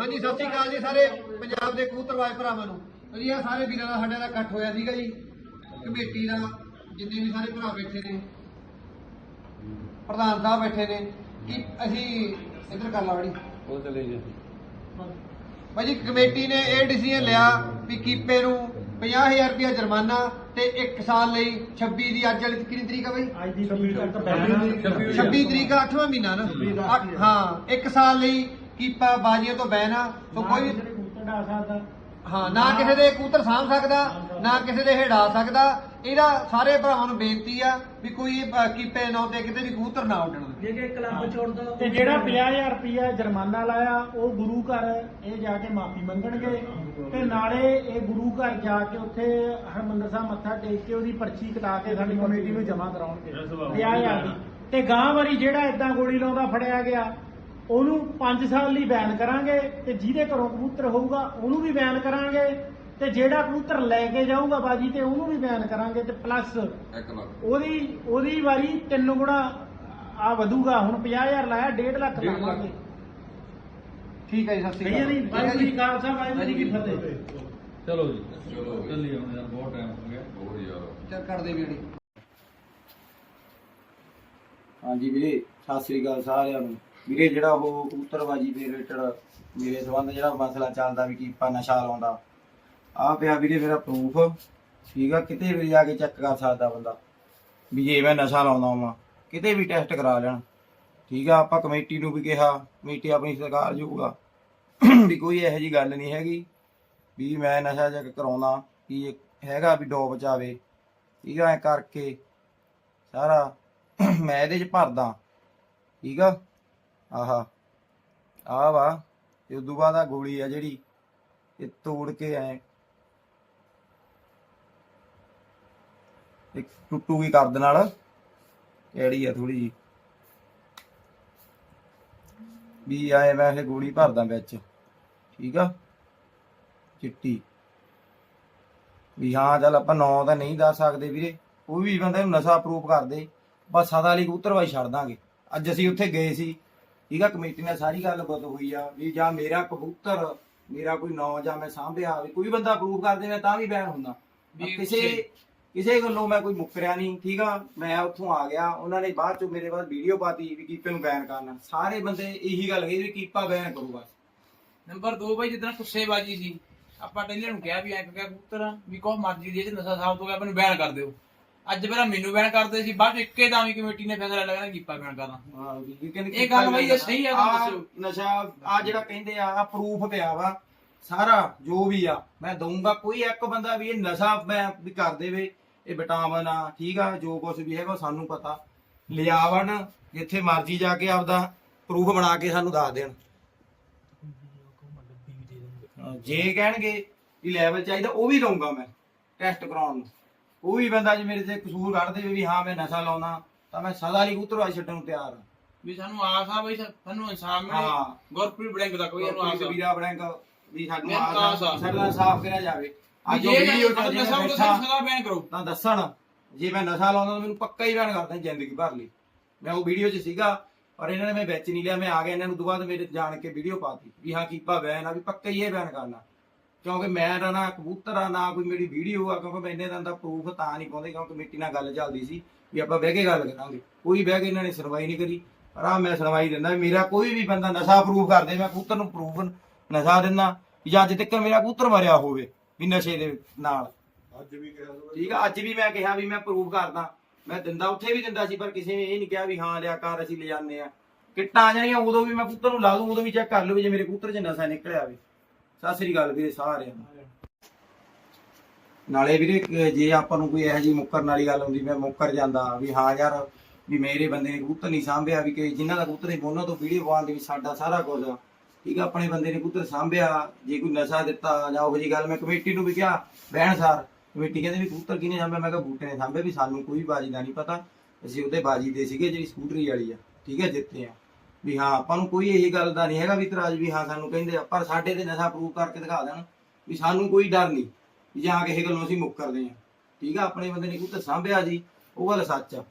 ਹਾਂਜੀ ਸਤਿ ਸ਼੍ਰੀ ਅਕਾਲ ਜੀ ਸਾਰੇ ਪੰਜਾਬ ਦੇ ਕਬੂਤਰਬਾਜ਼ ਭਰਾਵਾਂ ਨੂੰ। ਜੀ ਇਹ ਸਾਰੇ ਵੀਰਾਂ ਦਾ ਸਾਡੇ ਦਾ ਇਕੱਠ ਹੋਇਆ ਸੀਗਾ ਜੀ ਕਮੇਟੀ ਦਾ ਜਿੰਨੇ ਵੀ ਸਾਰੇ ਭਰਾ ਬੈਠੇ ਨੇ ਪ੍ਰਧਾਨ ਸਾਹਿਬ ਬੈਠੇ ਨੇ ਕਿ ਅਸੀਂ ਇੱਧਰ ਕਰ ਲਾ ਵੜੀ। ਉਹ ਚਲੇ ਜੀ ਭਾਜੀ ਕਮੇਟੀ ਨੇ ਇਹ ਡਿਸੀਜਨ ਲਿਆ ਵੀ ਕੀਪੇ ਨੂੰ 50000 ਰੁਪਇਆ ਜੁਰਮਾਨਾ ਤੇ 1 ਸਾਲ ਲਈ 26 ਦੀ ਅੱਜ ਵਾਲੀ ਕਿੰਨੀ ਤਰੀਕ ਆ ਬਈ? ਅੱਜ ਦੀ ਤਰੀਕ ਤੱਕ ਬੈਨ 26 ਤਰੀਕ ਆ। 8ਵਾਂ ਮਹੀਨਾ ਨਾ। ਹਾਂ 1 ਸਾਲ ਲਈ ਕੀਪਾ ਬਾਜੀਆਂ ਤੋਂ ਬੈਨ ਆ ਸੋ ਕੋਈ ਵੀ ਕਬੂਤਰ ਡਾ ਸਕਦਾ। ਹਾਂ ਨਾ ਕਿਸੇ ਦੇ ਕਬੂਤਰ ਸਾਂਭ ਸਕਦਾ ਨਾ ਕਿਸੇ ਦੇ ਹੇੜਾ ਸਕਦਾ। ਇਹਦਾ ਸਾਰੇ ਭਰਾਵਾਂ ਨੂੰ ਬੇਨਤੀ ਆ ਵੀ ਕੋਈ ਕੀਪੇ ਨਾਂ ਤੇ ਕਿਤੇ ਵੀ ਕਬੂਤਰ ਨਾ ਉੱਡਣ। ਜੇ ਕਿ ਕਲੱਬ ਛੋੜ ਦੋ ਤੇ ਜਿਹੜਾ 50000 ਰੁਪਇਆ ਜੁਰਮਾਨਾ ਲਾਇਆ ਉਹ ਗੁਰੂ ਘਰ ਇਹ ਜਾ ਕੇ ਮਾਫੀ ਮੰਗਣਗੇ। ਤੇ ਨਾਲੇ ਇਹ ਗੁਰੂ ਘਰ ਜਾ ਕੇ ਉੱਥੇ ਹਰਮੰਦਰ ਸਾਹਿਬ ਮੱਥਾ ਟੇਕ ਕੇ ਉਹਦੀ ਪਰਚੀ ਕਟਾ ਕੇ ਸਾਡੀ ਕਮੇਟੀ ਨੂੰ ਜਮ੍ਹਾਂ ਕਰਾਉਣਗੇ। 50000 ਦੀ। ਤੇ ਗਾਂ ਵਾਰੀ ਜਿਹੜਾ ਇਦਾਂ ਗੋਲੀ ਲਾਉਂਦਾ ਫੜਿਆ ਗਿਆ। ਉਹਨੂੰ 5 ਸਾਲ ਲਈ ਬੈਨ ਕਰਾਂਗੇ ਤੇ ਜਿਹਦੇ ਘਰੋਂ ਕਬੂਤਰ ਹੋਊਗਾ ਉਹਨੂੰ ਵੀ ਬੈਨ ਕਰਾਂਗੇ ਤੇ ਜਿਹੜਾ ਕਬੂਤਰ ਲੈ ਕੇ ਜਾਊਗਾ ਬਾਜੀ ਤੇ ਉਹਨੂੰ ਵੀ ਬੈਨ ਕਰਾਂਗੇ ਤੇ ਪਲੱਸ ਉਹਦੀ ਉਹਦੀ ਵਾਰੀ ਤਿੰਨ ਗੁਣਾ ਆ ਵਧੂਗਾ ਹੁਣ 50000 ਲਾਇਆ 1.5 ਲੱਖ ਲਾਵਾਂਗੇ। ਠੀਕ ਹੈ ਜੀ ਸਤਿ ਸ਼੍ਰੀ ਅਕਾਲ। ਵਾਹਿਗੁਰੂ ਜੀ ਕਾ ਖਾਲਸਾ ਵਾਹਿਗੁਰੂ ਜੀ ਕੀ ਫਤਿਹ। ਚਲੋ ਜੀ ਚੱਲੀ ਹੁਣ ਯਾਰ ਬਹੁਤ ਟਾਈਮ ਹੋ ਗਿਆ। ਚੱਲ ਕਰ ਦੇ ਵੀੜੀ ਹਾਂਜੀ ਵੀਰੇ ਸਤਿ ਸ੍ਰੀ ਅਕਾਲ ਸਾਰਿਆਂ ਨੂੰ। ਵੀਰੇ ਜਿਹੜਾ ਉਹ ਕਬੂਤਰਬਾਜੀ ਦੇ ਰਿਲੇਟਡ ਮੇਰੇ ਸੰਬੰਧ ਜਿਹੜਾ ਮਸਲਾ ਚੱਲਦਾ ਵੀ ਕੀਪਾ ਨਸ਼ਾ ਲਾਉਂਦਾ। ਆ ਪਿਆ ਵੀਰੇ ਮੇਰਾ ਪ੍ਰੂਫ ਠੀਕ ਆ, ਕਿਤੇ ਵੀ ਜਾ ਕੇ ਚੈੱਕ ਕਰ ਸਕਦਾ ਬੰਦਾ ਵੀ ਜੇ ਮੈਂ ਨਸ਼ਾ ਲਾਉਂਦਾ ਹਾਂ ਕਿਤੇ ਵੀ ਟੈਸਟ ਕਰਾ ਲੈਣ। ਠੀਕ ਆ, ਆਪਾਂ ਕਮੇਟੀ ਨੂੰ ਵੀ ਕਿਹਾ, ਕਮੇਟੀ ਆਪਣੀ ਸਰਕਾਰ ਜੂਗਾ ਵੀ ਕੋਈ ਇਹੋ ਜੀ ਗੱਲ ਨਹੀਂ ਹੈਗੀ ਵੀ ਮੈਂ ਨਸ਼ਾ ਚੈੱਕ ਕਰਾਉਂਦਾ ਕੀ ਹੈਗਾ ਵੀ ਡੋਬ ਚਾਵੇ। ਠੀਕ ਆ, ਐ ਕਰਕੇ ਸਾਰਾ ਮੈਂ ਇਹਦੇ ਚ ਭਰਦਾ। ਠੀਕ ਆ ਆਹਾ ਆ ਵਾ ਤੇ ਉਦੋਂ ਬਾਅਦ ਆ ਗੋਲੀ ਆ ਜਿਹੜੀ, ਇਹ ਤੋੜ ਕੇ ਐ ਇੱਕ ਟੁੱਟੂਗੀ ਕਰਦ ਨਾਲ ਕਿਹੜੀ ਆ ਥੋੜੀ ਜੀ ਵੀ ਆਏ ਮੈਂ ਇਹ ਗੋਲੀ ਭਰਦਾ ਵਿੱਚ, ਠੀਕ ਆ? ਚਿੱਟੀ। ਵੀ ਹਾਂ, ਚੱਲ ਆਪਾਂ ਨੌ ਤਾਂ ਨਹੀਂ ਦੱਸ ਸਕਦੇ ਵੀਰੇ, ਉਹ ਵੀ ਬੰਦਾ ਨੂੰ ਨਸ਼ਾ ਪ੍ਰੂਫ ਕਰਦੇ ਬਸ ਸਦਾ ਵਾਲੀ ਕਬੂਤਰਬਾਈ ਛੱਡ ਦਾਂਗੇ। ਅੱਜ ਅਸੀਂ ਉੱਥੇ ਗਏ ਸੀ ਠੀਕ ਆ ਕਮੇਟੀ ਨਾਲ ਸਾਰੀ ਗੱਲਬਾਤ ਹੋਈ ਆ ਵੀ ਜਾਂ ਮੇਰਾ ਕਬੂਤਰ ਮੇਰਾ ਕੋਈ ਨਾਂ ਜਾਂ ਮੈਂ ਸਾਂਭਿਆ ਵੀ ਕੋਈ ਬੰਦਾ ਪ੍ਰੂਫ ਕਰ ਦੇ ਮੈਂ ਤਾਂ ਵੀ ਬੈਨ ਹੁੰਦਾ। ਵੀ ਕਿਸੇ ਕਿਸੇ ਗੱਲੋਂ ਮੈਂ ਕੋਈ ਮੁੱਕਰਿਆ ਨਹੀਂ ਠੀਕ ਆ ਮੈਂ ਉੱਥੋਂ ਆ ਗਿਆ ਉਹਨਾਂ ਨੇ ਬਾਅਦ ਚੋਂ ਮੇਰੇ ਬਾਅਦ ਵੀਡੀਓ ਪਾਤੀ ਵੀ ਕੀਪੇ ਨੂੰ ਬੈਨ ਕਰਨਾ। ਸਾਰੇ ਬੰਦੇ ਇਹੀ ਗੱਲ ਕਹੀ ਵੀ ਕੀਪਾ ਬੈਨ ਕਰੋ ਬਸ। ਨੰਬਰ 2 ਬਾਈ ਜਿੱਦਾਂ ਕੁੱਸੇਬਾਜੀ ਸੀ ਆਪਾਂ ਟੈਲਰ ਨੂੰ ਕਿਹਾ ਵੀ ਐਂ ਕਿਹਾ ਪੁੱਤਰ ਵੀ ਕੋ ਮਰਜ਼ੀ ਦੀ ਜੇ ਨਸ਼ਾ ਸਾਬਤ ਹੋ ਗਿਆ ਮੈਨੂੰ ਬੈਨ ਕਰ ਦਿਓ। ਅੱਜ ਪਹਿਲਾਂ ਮੈਨੂੰ ਬੈਨ ਕਰਦੇ ਸੀ ਬਾਅਦ ਚ ਇੱਕੇ ਦਾ ਵੀ ਕਮੇਟੀ ਨੇ ਫੈਸਲਾ ਲਿਆ ਕਿ ਕੀਪਾ ਬੈਨ ਕਹਿੰਦੇ ਇਹ ਗੱਲ ਬਾਈ ਇਹ ਸਹੀ ਆ, ਦੱਸੋ। ਨਸ਼ਾ ਆ ਜਿਹੜਾ ਕਹਿੰਦੇ ਆ ਆ ਪ੍ਰੂਫ ਪਿਆ ਵਾ ਸਾਰਾ ਜੋ ਵੀ ਆ ਮੈਂ ਦਊਂਗਾ ਕੋਈ ਇੱਕ ਬੰਦਾ ਵੀ ਇਹ ਨਸ਼ਾ ਮੈਂ ਵੀ ਕਰ ਦੇਵੇ ਇਹ ਵਿਟਾਮਿਨ ਆ ਠੀਕ ਆ ਜੋ ਕੁਝ ਵੀ ਹੈਗਾ ਉਹ ਸਾਨੂੰ ਪਤਾ। ਲਿਆਵਣ ਜਿੱਥੇ ਮਰਜ਼ੀ ਜਾ ਕੇ ਆਪਦਾ ਪ੍ਰੂਫ ਬਣਾ ਕੇ ਸਾਨੂੰ ਦੱਸ ਦੇਣ। ਜੇ ਕਹਿਣਗੇ ਵੀ ਲੈਵਲ ਚਾਹੀਦਾ ਉਹ ਵੀ ਦਊਂਗਾ ਮੈਂ ਟੈਸਟ ਕਰਾਉਣ ਨੂੰ। ਕੋਈ ਵੀ ਬੰਦਾ ਜੇ ਮੇਰੇ ਤੇ ਕਸੂਰ ਕੱਢ ਦੇਵੇ ਵੀ ਹਾਂ ਮੈਂ ਨਸ਼ਾ ਲਾਉਣਾ ਤਾਂ ਮੈਂ ਸਦਾ ਲਈ ਉਤਰਵਾਈ ਛੱਡਣ ਨੂੰ ਤਿਆਰ ਹਾਂ। ਵੀ ਸਾਨੂੰ ਆਸ ਆ ਬਈ ਸਾਨੂੰ ਇਨਸਾਫ ਮਿਲੇ ਹਾਂ। ਗੁਰਪ੍ਰੀਤ ਬੜਿੰਗ ਦਾ ਕੋਈ ਇਹਨੂੰ ਆਸ ਆ। ਵੀਰਾ ਬੈਂਕ ਵੀ ਸਾਨੂੰ ਮੈਨੂੰ ਆਸ ਆ। ਸਾਡਾ ਸਾਫ਼ ਕਰਿਆ ਜਾਵੇ। ਵੀ ਅੱਜ ਜੇ ਉਹ ਵੀਡੀਓ ਚ ਕਰੋ ਬੈਠਾ ਸਦਾ ਬੈਨ ਕਰੋ। ਤਾਂ ਦੱਸਣ ਜੇ ਮੈਂ ਨਸ਼ਾ ਲਾਉਂਦਾ ਤਾਂ ਮੈਨੂੰ ਪੱਕਾ ਹੀ ਬੈਨ ਕਰਦਾ ਜ਼ਿੰਦਗੀ ਭਰ ਲਈ। ਮੈਂ ਉਹ ਵੀਡੀਓ 'ਚ ਸੀਗਾ ਪਰ ਇਹਨਾਂ ਨੇ ਮੈਂ ਵਿੱਚ ਨਹੀਂ ਲਿਆ ਮੈਂ ਆ ਗਿਆ ਇਹਨਾਂ ਨੂੰ ਬਾਅਦ ਮੇਰੇ ਜਾਣ ਕੇ ਵੀਡੀਓ ਪਾਤੀ ਵੀ ਹਾਂ ਕੀਪਾ ਬੈਨ ਆ ਵੀ ਪੱਕਾ ਹੀ ਇਹ ਬੈਨ ਕਰਨਾ। ਕਿਉਂਕਿ ਮੈਂ ਤਾਂ ਨਾ ਕਬੂਤਰ ਆ ਨਾ ਕੋਈ ਮੇਰੀ ਵੀਡੀਓ ਆ ਕਿਉਂਕਿ ਮੈਂ ਇਹਨਾਂ ਦਾ ਪ੍ਰੂਫ ਤਾਂ ਨਹੀਂ ਪਾਉਂਦੇ ਕਿਉਂਕਿ ਕਮੇਟੀ ਨਾਲ ਗੱਲ ਚੱਲਦੀ ਸੀ ਵੀ ਆਪਾਂ ਬਹਿ ਕੇ ਗੱਲ ਕਰਾਂਗੇ। ਕੋਈ ਬਹਿ ਕੇ ਇਹਨਾਂ ਨੇ ਸੁਣਵਾਈ ਨਹੀਂ ਕਰੀ। ਪਰ ਆ ਮੈਂ ਸੁਣਵਾਈ ਦਿੰਦਾ ਵੀ ਮੇਰਾ ਕੋਈ ਵੀ ਬੰਦਾ ਨਸ਼ਾ ਪ੍ਰੂਫ ਕਰਦੇ ਮੈਂ ਕਬੂਤਰ ਨੂੰ ਪ੍ਰੂਫ ਨਸ਼ਾ ਦਿੰਦਾ ਵੀ ਅੱਜ ਤੱਕ ਮੇਰਾ ਕਬੂਤਰ ਮਰਿਆ ਹੋਵੇ ਵੀ ਨਸ਼ੇ ਦੇ ਨਾਲ। ਠੀਕ ਆ ਅੱਜ ਵੀ ਮੈਂ ਕਿਹਾ ਵੀ ਮੈਂ ਪ੍ਰੂਫ ਕਰਦਾ। ਮੈਂ ਦਿੰਦਾ ਉੱਥੇ ਵੀ ਦਿੰਦਾ ਸੀ ਪਰ ਕਿਸੇ ਨੇ ਇਹ ਨਹੀਂ ਕਿਹਾ ਵੀ ਹਾਂ ਲਿਆ ਕਰ ਅਸੀਂ ਲੈ ਜਾਂਦੇ ਆ। ਕਿੱਟਾਂ ਆ ਜਾਣੀਆਂ ਉਦੋਂ ਵੀ ਮੈਂ ਕਬੂਤਰ ਨੂੰ ਲਾ ਦੂੰ ਉਦੋਂ ਵੀ ਚੈੱਕ ਕਰ ਲਓ ਵੀ ਜੇ ਮੇਰੇ ਕਬੂਤਰ 'ਚ ਨਸ਼ਾ ਨਿਕਲਿਆ ਹੋਵੇ। ਸਤਿ ਸ੍ਰੀ ਅਕਾਲ ਵੀਰੇ ਸਾਰਿਆਂ ਨੂੰ। ਨਾਲੇ ਵੀਰੇ ਜੇ ਆਪਾਂ ਨੂੰ ਕੋਈ ਇਹੋ ਜਿਹੀ ਮੁੱਕਰਨ ਵਾਲੀ ਗੱਲ ਹੁੰਦੀ, ਮੈਂ ਮੁੱਕਰ ਜਾਂਦਾ ਵੀ ਹਾਂ ਯਾਰ, ਵੀ ਮੇਰੇ ਬੰਦੇ ਨੇ ਕਬੂਤਰ ਨਹੀਂ ਸਾਂਭਿਆ, ਵੀ ਕਿ ਜਿਨ੍ਹਾਂ ਦਾ ਕਬੂਤਰ ਨਹੀਂ, ਉਹਨਾਂ ਤੋਂ ਵੀਡੀਓ ਪਾਉਂਦੇ ਵੀ ਸਾਡਾ ਸਾਰਾ ਕੁਝ ਠੀਕ ਆ, ਆਪਣੇ ਬੰਦੇ ਨੇ ਕਬੂਤਰ ਸਾਂਭਿਆ, ਜੇ ਕੋਈ ਨਸ਼ਾ ਦਿੱਤਾ ਜਾਂ ਉਹ ਜਿਹੀ ਗੱਲ, ਮੈਂ ਕਮੇਟੀ ਨੂੰ ਵੀ ਕਿਹਾ, ਬਹਿਣ ਸਾਰ, ਕਮੇਟੀ ਕਹਿੰਦੇ ਵੀ ਕਬੂਤਰ ਕਿਹਨੇ ਸਾਂਭਿਆ? ਮੈਂ ਕਿਹਾ ਬੂਟੇ ਨੇ ਸਾਂਭਿਆ ਵੀ ਸਾਨੂੰ ਕੋਈ ਬਾਜੀ ਦਾ ਨਹੀਂ ਪਤਾ। ਅਸੀਂ ਉਹਦੇ ਬਾਜੀ ਦੇ ਸੀਗੇ, ਜਿਹੜੀ ਸਕੂਟਰੀ ਵਾਲੀ ਆ। ਠੀਕ ਹੈ ਜਿੱਤੇ ਆ। ਵੀ ਹਾਂ, ਆਪਾਂ ਨੂੰ ਕੋਈ ਇਹ ਗੱਲ ਦਾ ਨਹੀਂ ਹੈਗਾ ਵੀ ਇਤਰਾਜ਼ ਵੀ ਹਾਂ ਸਾਨੂੰ ਕਹਿੰਦੇ ਆ, ਪਰ ਸਾਡੇ ਤੇ ਨਸ਼ਾ ਪ੍ਰੂਵ ਕਰਕੇ ਦਿਖਾ ਦੇਣ ਵੀ ਸਾਨੂੰ ਕੋਈ ਡਰ ਨਹੀਂ ਵੀ ਜਾਂ ਕਿਸੇ ਗੱਲੋਂ ਅਸੀਂ ਮੁੱਕਰਦੇ ਆ ਠੀਕ ਆ, ਆਪਣੇ ਬੰਦੇ ਨੇ ਕਬੂਤਰ ਸਾਂਭਿਆ ਜੀ, ਉਹ ਗੱਲ ਸੱਚ ਆ।